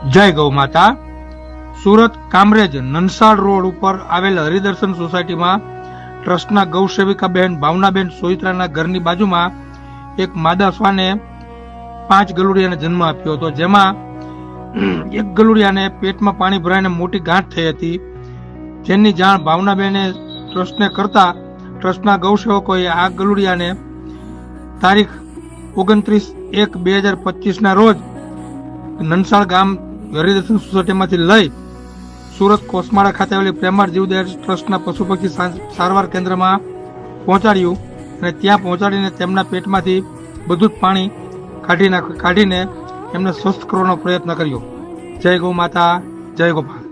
જય ગૌ માતા. સુરત કામરેજ નનસાડ રોડ ઉપર આવેલ હરિદર્શન સોસાયટીમાં ટ્રસ્ટના ગૌ સેવિકાબેન ભાવનાબેન સોઈત્રાના ઘરની બાજુમાં એક માદા શ્વાને પાંચ ગલુડિયાને જન્મ આપ્યો હતો. જેમાં એક ગલુડિયાને પેટમાં પાણી ભરાઈને મોટી ગાંઠ થઈ હતી. જેની જાણ ભાવનાબેને ટ્રસ્ટને કરતા ટ્રસ્ટના ગૌસેવકોએ આ ગલુડિયાને તારીખ ઓગણત્રીસ એક બે હજાર પચીસના રોજ નનસાળ ગામ હરિદર્શન સોસાયટીમાંથી લઈ સુરત કોસમાળા ખાતે આવેલી પ્રેમાર જીવદયા ટ્રસ્ટના પશુ પક્ષી સારવાર કેન્દ્રમાં પહોંચાડ્યું અને ત્યાં પહોંચાડીને તેમના પેટમાંથી બધું જ પાણી કાઢી નાખ, કાઢીને એમને સ્વસ્થ કરવાનો પ્રયત્ન કર્યો. જય ગૌ માતા, જય ગોપાલ.